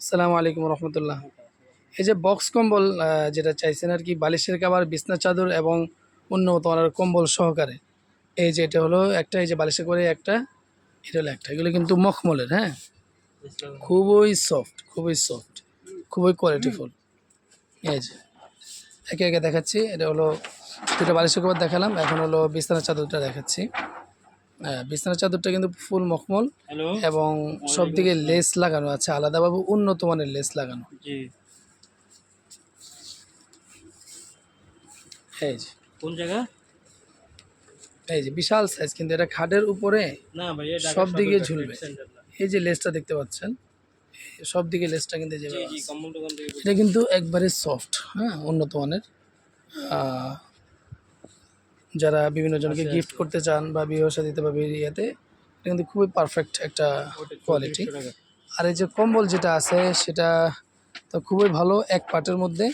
আসসালামু আলাইকুম রহমতুল্লাহ। এই যে বক্স কম্বল যেটা চাইছেন আর কি, বালিশের কাবার, বিছনা চাদর এবং উন্নত মানের কম্বল সহকারে। এই যে এটা হলো একটা, এই যে বালিশের করে একটা, এটা হলো একটা। এগুলো কিন্তু মখমলের হ্যাঁ? খুবই সফট খুবই সফট খুবই কোয়ালিটিফুল এই যে, একে একে দেখাচ্ছি। এটা হলো দুটো বালিশের কভার দেখালাম, এখন হলো বিছানার চাদরটা দেখাচ্ছি। বিছানার চাদরটা কিন্তু ফুল মখমল এবং সব দিকে লেস লাগানো আছে আলাদাভাবে উন্নত মানের লেস লাগানো। এই যে। কোন জায়গা? এই যে বিশাল সাইজ কিন্তু এটা খাটের উপরে সব দিকে ঝুলবে। এই যে লেসটা দেখতে পাচ্ছেন সব দিকে লেসটা কিন্তু এটা কিন্তু একবারে সফট হ্যাঁ উন্নত মানের। যারা বিভিন্ন জনকে গিফট করতে চান বা বিবাহ দিতে বা বিয়েতে এটা কিন্তু খুবই পারফেক্ট একটা কোয়ালিটি আর এই যে কম্বল যেটা আছে সেটা তো খুবই ভালো এক পাটের মধ্যে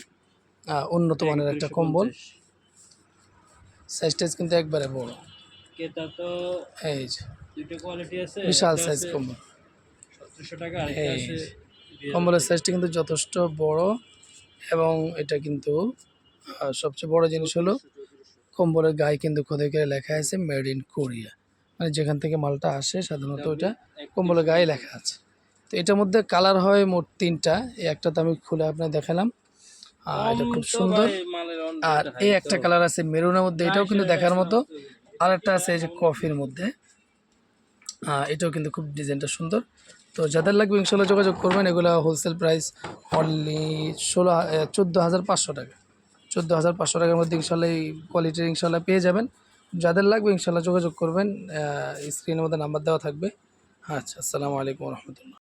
উন্নত মানের একটা কম্বল। সাইজ টাইজ কিন্তু একবারে বড়। এই যে বিশাল সাইজ কম্বল। 1700 টাকা আর একটা এই আছে কম্বলের সাইজটা কিন্তু যথেষ্ট বড় এবং এটা কিন্তু সবচেয়ে বড় জিনিস হলো কম্বলের গায়ে কিন্তু খোদাই করে লেখা আছে মেড ইন কোরিয়া মানে যেখান থেকে মালটা আসে সাধারণত ওইটা কম্বলের গায়ে লেখা আছে। তো এটার মধ্যে কালার হয় মোট তিনটা এই একটা তো আমি খুলে আপনার দেখালাম। আর এটা খুব সুন্দর। আর এই একটা কালার আছে মেরুনের মধ্যে এটাও কিন্তু দেখার মতো। আর একটা আছে এই যে কফির মধ্যে। এটাও কিন্তু খুব ডিজাইনটা সুন্দর। তো যাদের লাগবে ইনশাল্লাহ যোগাযোগ করবেন এগুলো হোলসেল প্রাইস অনলি ষোলো চোদ্দ হাজার পাঁচশো টাকা। চোদ্দ হাজার পাঁচশো টাকার মধ্যে ইনশাল্লাহ এই কোয়ালিটির ইনশাল্লাহ পেয়ে যাবেন। যাদের লাগবে ইনশাল্লাহ যোগাযোগ করবেন স্ক্রিনের মধ্যে নাম্বার দেওয়া থাকবে। আচ্ছা আসসালামু আলাইকুম রহমতুল্লাহ।